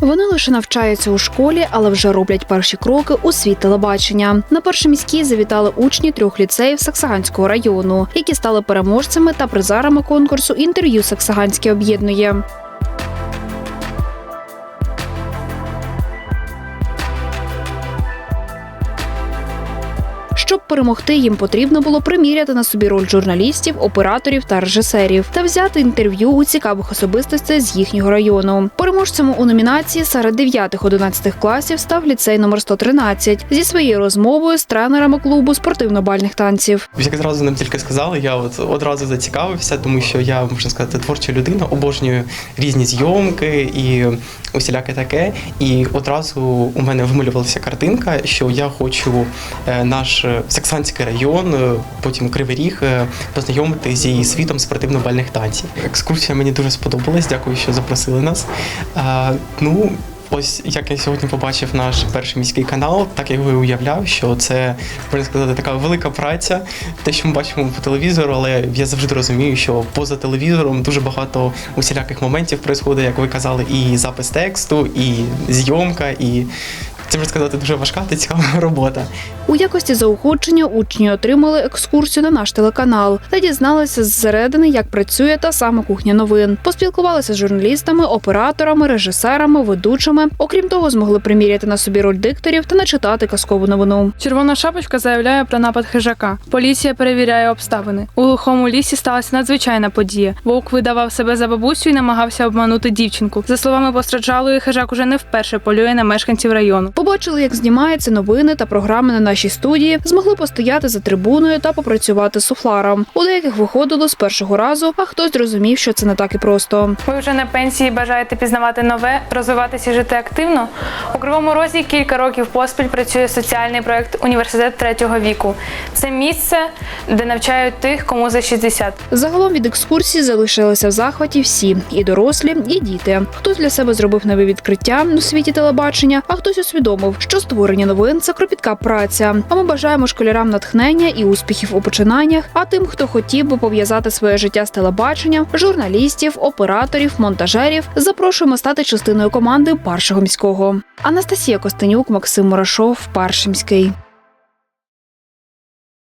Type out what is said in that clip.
Вони лише навчаються у школі, але вже роблять перші кроки у світ телебачення. На перші міські завітали учні трьох ліцеїв Саксаганського району, які стали переможцями та призерами конкурсу інтерв'ю Саксаганське об'єднує. Щоб перемогти, їм потрібно було приміряти на собі роль журналістів, операторів та режисерів та взяти інтерв'ю у цікавих особистостей з їхнього району. Переможцем у номінації серед 9-11 класів став ліцей номер 113 зі своєю розмовою з тренерами клубу спортивно-бальних танців. Як зразу нам тільки сказали, я от одразу зацікавився, тому що я можна сказати творча людина, обожнюю різні зйомки і усіляке таке. І одразу у мене вималювалася картинка, що я хочу е, наш Саксанський район, е, потім Кривий Ріг, е, познайомити зі світом спортивно-бальних танців. Екскурсія мені дуже сподобалась. Дякую, що запросили нас. Ну. Ось як я сьогодні побачив наш перший міський канал, так я його і уявляв, що це можна сказати така велика праця, те, що ми бачимо по телевізору, але я завжди розумію, що поза телевізором дуже багато усіляких моментів відбувається, як ви казали, і запис тексту, і зйомка, і це можна сказати дуже важка та цікава робота. У якості заохочення учні отримали екскурсію на наш телеканал та дізналися зсередини, як працює та саме кухня новин. Поспілкувалися з журналістами, операторами, режисерами, ведучими. Окрім того, змогли приміряти на собі роль дикторів та начитати казкову новину. Червона шапочка заявляє про напад хижака. Поліція перевіряє обставини. У глухому лісі сталася надзвичайна подія. Вовк видавав себе за бабусю і намагався обманути дівчинку. За словами постраждалої, хижак уже не вперше полює на мешканців району. Побачили, як знімаються новини та програми на нашій студії, змогли постояти за трибуною та попрацювати з суфларом. У деяких виходило з першого разу, а хтось зрозумів, що це не так і просто. Ви вже на пенсії бажаєте пізнавати нове, розвиватися і жити активно? У Кривому Розі кілька років поспіль працює соціальний проект Університет третього віку. Це місце, де навчають тих, кому за 60. Загалом від екскурсії залишилися в захваті всі і дорослі, і діти. Хтось для себе зробив нове відкриття у світі телебачення, а хтось усвідомив, що створення новин це кропітка праця. А ми бажаємо школярам натхнення і успіхів у починаннях. А тим, хто хотів би пов'язати своє життя з телебаченням, журналістів, операторів, монтажерів, запрошуємо стати частиною команди першого міського. Анастасія Костенюк, Максим Мурашов, перший міський.